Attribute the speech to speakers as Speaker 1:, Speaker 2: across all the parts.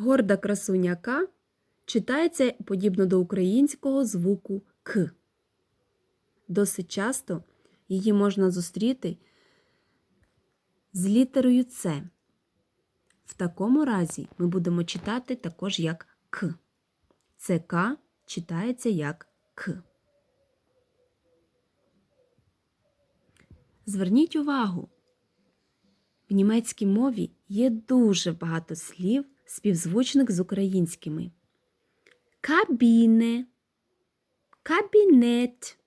Speaker 1: Горда красуня К читається подібно до українського звуку К. Досить часто її можна зустріти з літерою С. В такому разі ми будемо читати також як К. Це К читається як К. Зверніть увагу, в німецькій мові є дуже багато слів, співзвучних з українськими. Кабіне, кабінет,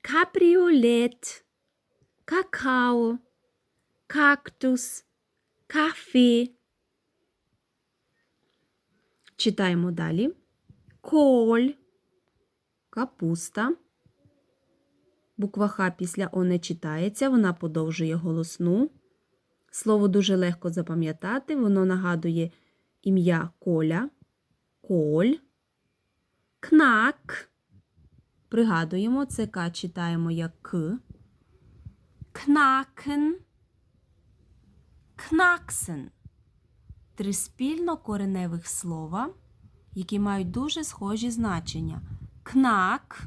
Speaker 1: кабріолет, какао, кактус, кафе. Читаємо далі. Коль, капуста. Буква Х після О не читається, вона подовжує голосну. Слово дуже легко запам'ятати, воно нагадує ім'я Коля, Коль, Кнак. Пригадуємо, це К читаємо як К. Кнакен, Кнаксен. Три спільно кореневих слова, які мають дуже схожі значення. Кнак,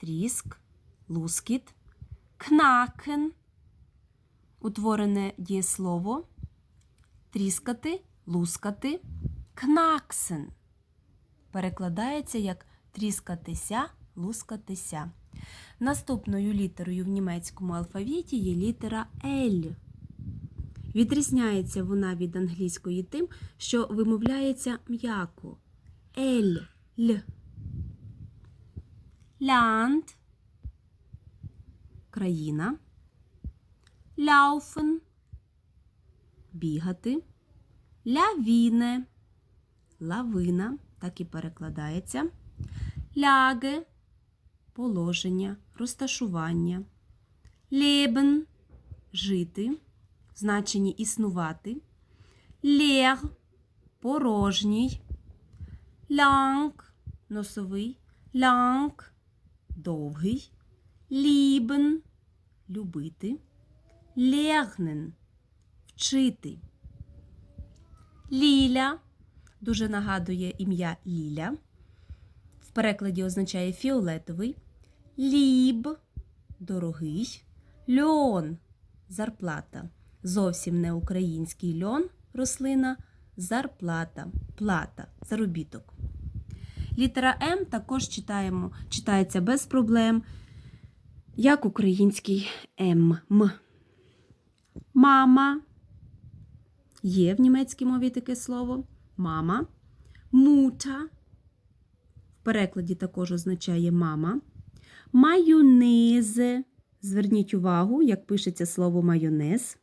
Speaker 1: тріск, лускіт, кнакен, утворене дієслово, тріскати, лускати, кнаксен. Перекладається як тріскатися, лускатися. Наступною літерою в німецькому алфавіті є літера L. Відрізняється вона від англійської тим, що вимовляється м'яко. Л. Л. Лянд. Країна. Ляуфен. Бігати. Лявіне. Лавина. Так і перекладається. Ляге. Положення, розташування. Лебен. Жити значенні існувати, лег порожній, лянг носовий, лянг довгий, лібен любити, легнен вчити. Ліля дуже нагадує ім'я Ліля. В перекладі означає фіолетовий, ліб дорогий, льон зарплата. Зовсім не український льон рослина, зарплата, плата, заробіток. Літера М також читаємо, читається без проблем, як український М. Мама. Є в німецькій мові таке слово. Мама. Мута. В перекладі також означає мама. Майонезе. Зверніть увагу, як пишеться слово майонез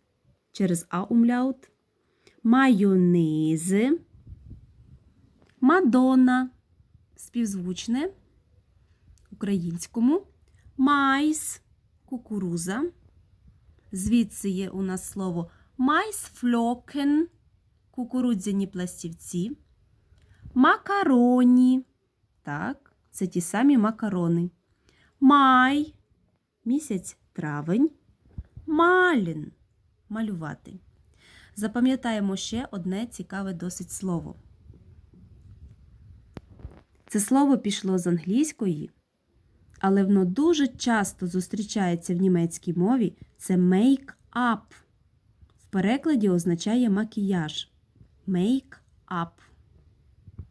Speaker 1: через аумляут. Майонези. Мадонна. Співзвучне українському. Майс. Кукуруза. Звідси є у нас слово майсфлокен. Кукурудзяні пластівці. Макароні. Так, це ті самі макарони. Май. Місяць травень. Малін малювати. Запам'ятаємо ще одне цікаве досить слово. Це слово пішло з англійської, але воно дуже часто зустрічається в німецькій мові. Це make up. Перекладі означає макіяж. Make up.